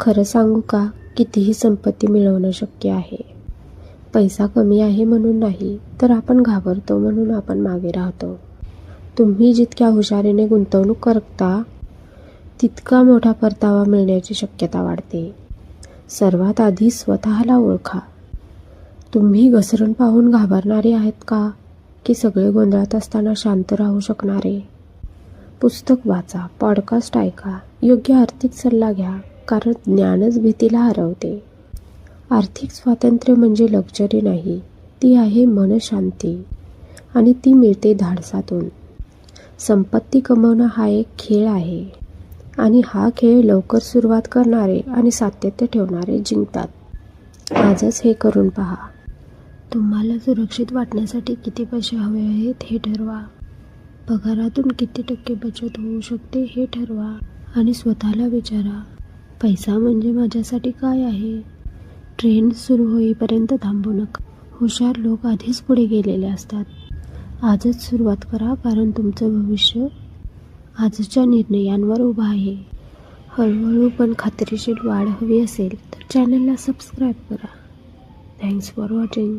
खरं सांगू का? कितीही संपत्ती मिळवणं शक्य आहे. पैसा कमी आहे म्हणून नाही तर आपण घाबरतो म्हणून आपण मागे राहतो. तुम्ही जितक्या हुशारीने गुंतवणूक करता तितका मोठा परतावा मिळण्याची शक्यता वाढते. सर्वात आधी स्वतःला ओळखा. तुम्ही घसरण पाहून घाबरणारे आहेत का? की सगळे गोंधळात असताना शांत राहू शकणारे? पुस्तक वाचा पॉडकास्ट ऐका योग्य आर्थिक सल्ला घ्या. कारण ज्ञानच भीतीला हरवते. आर्थिक स्वातंत्र्य म्हणजे लक्झरी नाही ती आहे मनशांती आणि ती मिळते धाडसातून. संपत्ती कमवणं हा एक खेळ आहे आणि हा खेळ लवकर सुरुवात करणारे आणि सातत्य ठेवणारे जिंकतात. आजच हे करून पहा. तुम्हाला सुरक्षित वाटण्यासाठी किती पैसे हवे आहेत हे ठरवा. पगारातून किती टक्के बचत होऊ शकते हे ठरवा आणि स्वतःला विचारा. पैसा म्हणजे माझ्यासाठी काय आहे? ट्रेन सुरू होईपर्यंत थांबू नका. हुशार लोक आधीच पुढे गेलेले असतात. आजच सुरुवात करा कारण तुमचं भविष्य आजच्या निर्णयांवर उभं आहे. हळूहळू पण खात्रीशीर वाढ हवी असेल तर चॅनलला सबस्क्राईब करा. Thanks for watching